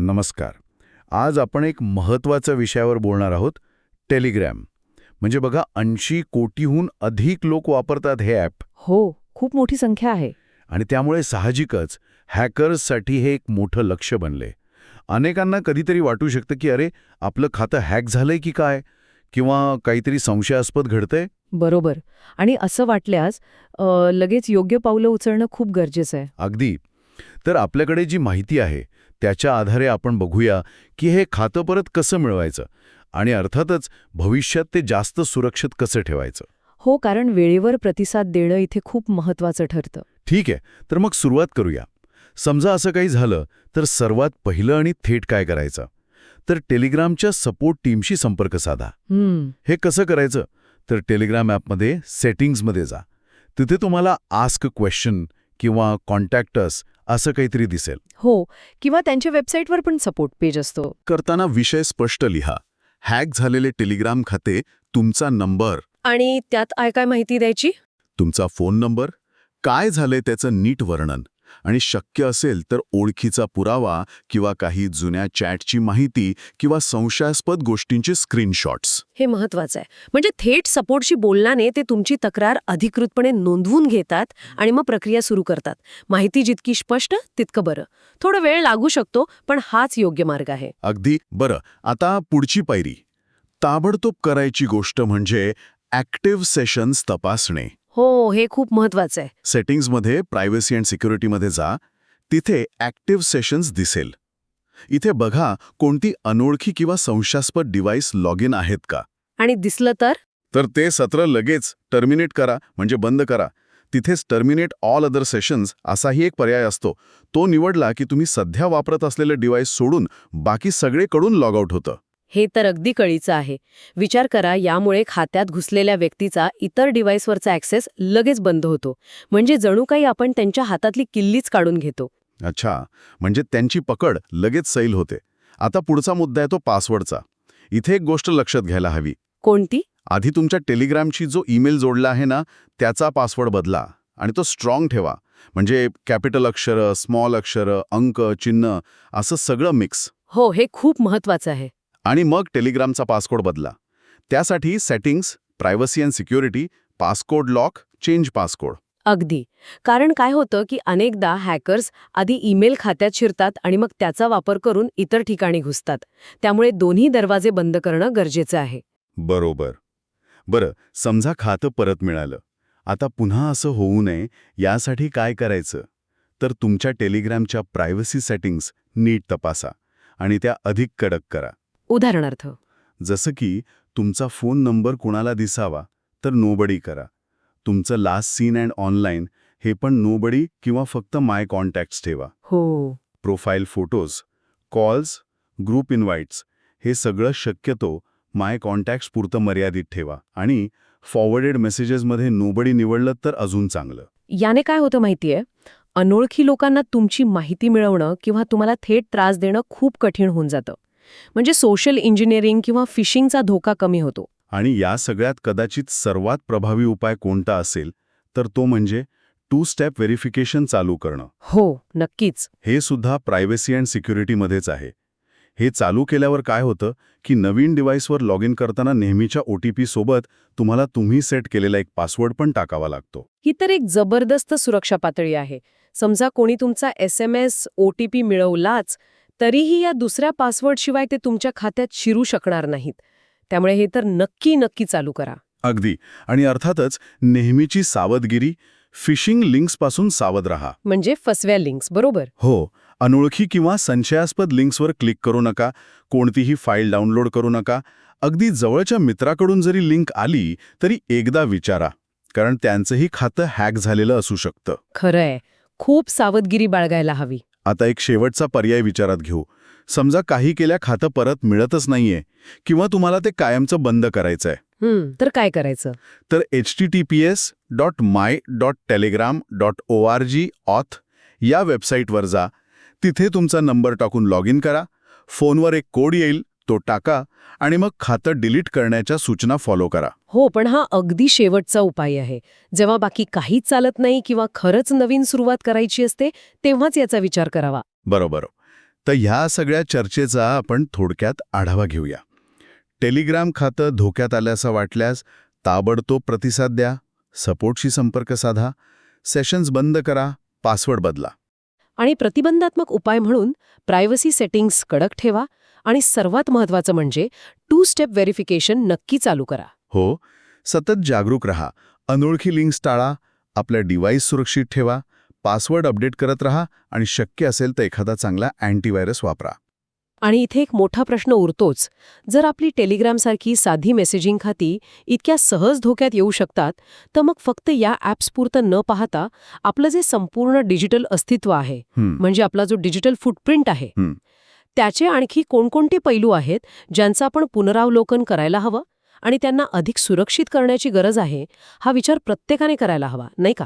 नमस्कार. आज आपण एक महत्त्वाच्या विषयावर बोलणार आहोत टेलिग्रॅम. म्हणजे बघा ऐंशी कोटीहून अधिक लोक वापरतात हे ॲप. हो खूप मोठी संख्या आहे. आणि त्यामुळे साहजिकच हॅकर्ससाठी हे एक मोठं लक्ष बनले. अनेकांना कधीतरी वाटू शकतं की अरे आपलं खातं हॅक झालंय की काय? किंवा काहीतरी संशयास्पद घडतंय? बरोबर. आणि असं वाटल्यास लगेच योग्य पावलं उचलणं खूप गरजेचं आहे. अगदी. तर आपल्याकडे जी माहिती आहे त्याच्या आधारे आपण बघूया की हे खातं परत कसं मिळवायचं आणि अर्थातच भविष्यात ते जास्त सुरक्षित कसं ठेवायचं. हो कारण वेळेवर प्रतिसाद देणं इथे खूप महत्वाचं ठरतं. ठीक आहे तर मग सुरुवात करूया. समजा असं काही झालं तर सर्वात पहिलं आणि थेट काय करायचं? तर टेलिग्रामच्या सपोर्ट टीमशी संपर्क साधा. हे कसं करायचं? तर टेलिग्राम ॲपमध्ये सेटिंग्जमध्ये जा. तिथे तुम्हाला आस्क क्वेश्चन किंवा कॉन्टॅक्टस असं काहीतरी दिसेल. हो किंवा त्यांच्या वेबसाईटवर पण सपोर्ट पेज असतो. करताना विषय स्पष्ट लिहा. हॅक झालेले टेलिग्राम खाते तुमचा नंबर. आणि त्यात काय काय माहिती द्यायची? तुमचा फोन नंबर. काय झालंय त्याचं नीट वर्णन. आणि शक्य असेल तर ओळखीचा पुरावा किंवा काही जुन्या चॅटची माहिती किंवा संशयास्पद गोष्टींचे स्क्रीनशॉट्स. हे महत्वाचं आहे. म्हणजे थेट सपोर्टशी बोलण्याने ते तुमची तक्रार अधिकृतपणे नोंदवून घेतात आणि मग प्रक्रिया सुरू करतात. माहिती जितकी स्पष्ट तितकं बरं. थोडा वेळ लागू शकतो पण हाच योग्य मार्ग आहे. अगदी बरं. आता पुढची पायरी. ताबडतोब करायची गोष्ट म्हणजे ॲक्टिव्ह सेशन्स तपासणे. हो हे खूप महत्वाचं आहे. सेटिंग्जमध्ये प्रायव्हसी अँड सिक्युरिटीमध्ये जा. तिथे ॲक्टिव्ह सेशन्स दिसेल. इथे बघा कोणती अनोळखी किंवा संशयास्पद डिव्हाइस लॉग इन आहेत का. आणि दिसलं तर? तर ते सत्र लगेच टर्मिनेट करा म्हणजे बंद करा. तिथेच टर्मिनेट ऑल अदर सेशन्स असाही एक पर्याय असतो. तो निवडला की तुम्ही सध्या वापरत असलेले डिव्हाइस सोडून बाकी सगळेकडून लॉग आउट होतं. हे तर अगदी कळीचं आहे. विचार करा यामुळे खात्यात घुसलेल्या व्यक्तीचा इतर डिव्हाइसवरचा ॲक्सेस लगेच बंद होतो. म्हणजे जणू काही आपण त्यांच्या हातातली किल्लीच काढून घेतो. अच्छा म्हणजे त्यांची पकड लगेच सैल होते. आता पुढचा मुद्दा आहे तो पासवर्डचा. इथे एक गोष्ट लक्षात घ्यायला हवी. कोणती? आधी तुमच्या टेलिग्रामशी जो ईमेल जोडला आहे ना त्याचा पासवर्ड बदला आणि तो स्ट्रॉंग ठेवा. म्हणजे कॅपिटल अक्षरं स्मॉल अक्षरं अंक चिन्ह असं सगळं मिक्स. हो हे खूप महत्वाचं आहे. आणि मग टेलिग्रामचा पासकोड बदला. त्यासाठी settings privacy and security passcode lock change passcode. अगदी. कारण काय होतं की अनेकदा हॅकर्स आधी ईमेल खात्यात शिरतात आणि मग त्याचा वापर करून इतर ठिकाणी घुसतात. त्यामुळे दोन्ही दरवाजे बंद करणं गरजेचं आहे. बरोबर. बरं समजा खातं परत मिळालं. आता पुन्हा असं होऊ नये यासाठी काय करायचं? तर तुमच्या टेलिग्रामच्या प्रायव्हसी सेटिंग्स नीट तपासा आणि त्या अधिक कडक करा. उदाहरणार्थ. जसं की तुमचा फोन नंबर कुणाला दिसावा तर नोबडी करा. तुमचं लास्ट सीन अँड ऑनलाईन हे पण नोबडी किंवा फक्त माय कॉन्टॅक्ट्स ठेवा. हो. Profile photos calls group invites हे सगळं शक्यतो माय कॉन्टॅक्ट्स पुरतं मर्यादित ठेवा आणि फॉरवर्डेड मेसेजेसमध्ये नोबडी निवडलं तर अजून चांगलं. याने काय होतं माहितीये? अनोळखी लोकांना तुमची माहिती मिळवणं किंवा तुम्हाला थेट त्रास देणं खूप कठीण होऊन जातं. म्हणजे सोशल इंजिनिअरिंग किंवा फिशिंगचा धोका कमी होतो. आणि या सगळ्यात कदाचित सर्वात प्रभावी उपाय कोणता असेल तर तो म्हणजे टू स्टेप व्हेरिफिकेशन चालू करणं. हो नक्कीच. हे सुद्धा प्रायव्हसी अँड सिक्युरिटीमध्येच आहे. हे चालू केल्यावर काय होतं की नवीन डिव्हाइसवर लॉग इन करताना नेहमीच्या ओ टी सोबत तुम्हाला तुम्ही सेट केलेला एक पासवर्ड पण टाकावा लागतो. ही तर एक जबरदस्त सुरक्षा पातळी आहे. समजा कोणी तुमचा S M S O T P मिळवलाच तरीही या दुसऱ्या पासवर्डशिवाय ते तुमच्या खात्यात शिरू शकणार नाहीत. त्यामुळे हे तर नक्की नक्की चालू करा. अगदी. आणि अर्थातच नेहमीची सावधगिरी फिशिंग लिंक्सपासून सावध राहा. म्हणजे फसव्या लिंक्स बरोबर? हो. अनोळखी किंवा संशयास्पद लिंक्सवर क्लिक करू नका. कोणतीही फाईल डाउनलोड करू नका. अगदी जवळच्या मित्राकडून जरी लिंक आली तरी एकदा विचारा. कारण त्यांचंही खातं हॅक झालेलं असू शकतं. खरंय. खूप सावधगिरी बाळगायला हवी. आता एक शेवटचा पर्याय विचारात घेऊ. समजा काही केल्या खातं परत मिळतच नाहीये किंवा तुम्हाला ते कायमचं बंद करायचंय. तर काय करायचं? तर H T T P S dot my dot Telegram dot O R G auth या वेबसाईटवर जा. तिथे तुमचा नंबर टाकून लॉग इन करा. फोनवर एक कोड येईल. तो टाका आणि मग खातं डिलीट करण्याच्या सूचना फॉलो करा. हो पण हा अगदी शेवटचा उपाय आहे. जेव्हा बाकी काहीच चालत नाही किंवा खरंच नवीन सुरुवात करायची असते तेव्हाच याचा विचार करावा. बरोबर. तर ह्या सगळ्या चर्चेचा आपण थोडक्यात आढावा घेऊया. टेलिग्राम खातं धोक्यात आल्याचं वाटल्यास ताबडतोब प्रतिसाद द्या सपोर्टशी संपर्क साधा सेशन्स बंद करा पासवर्ड बदला. आणि प्रतिबंधात्मक उपाय म्हणून प्रायव्हसी सेटिंग्स कडक ठेवा आणि सर्वात महत्त्वाचं म्हणजे टू स्टेप व्हेरिफिकेशन नक्की चालू करा. हो सतत जागरूक रहा अनोळखी लिंक्स टाळा आपल्या डिव्हाइस सुरक्षित ठेवा पासवर्ड अपडेट करत रहा आणि शक्य असेल तर एखादा चांगला अँटीव्हायरस वापरा. आणि इथे एक मोठा प्रश्न उरतोच. जर आपली टेलिग्रामसारखी साधी मेसेजिंग खाती इतक्या सहज धोक्यात येऊ शकतात तर मग फक्त या ॲप्सपुरतं न पाहता आपलं जे संपूर्ण डिजिटल अस्तित्व आहे म्हणजे आपला जो डिजिटल फुटप्रिंट आहे. त्याचे आणखी कोणकोणते पैलू आहेत ज्यांचं आपण पुनरावलोकन करायला हवं आणि त्यांना अधिक सुरक्षित करण्याची गरज आहे हा विचार प्रत्येकाने करायला हवा नाही का?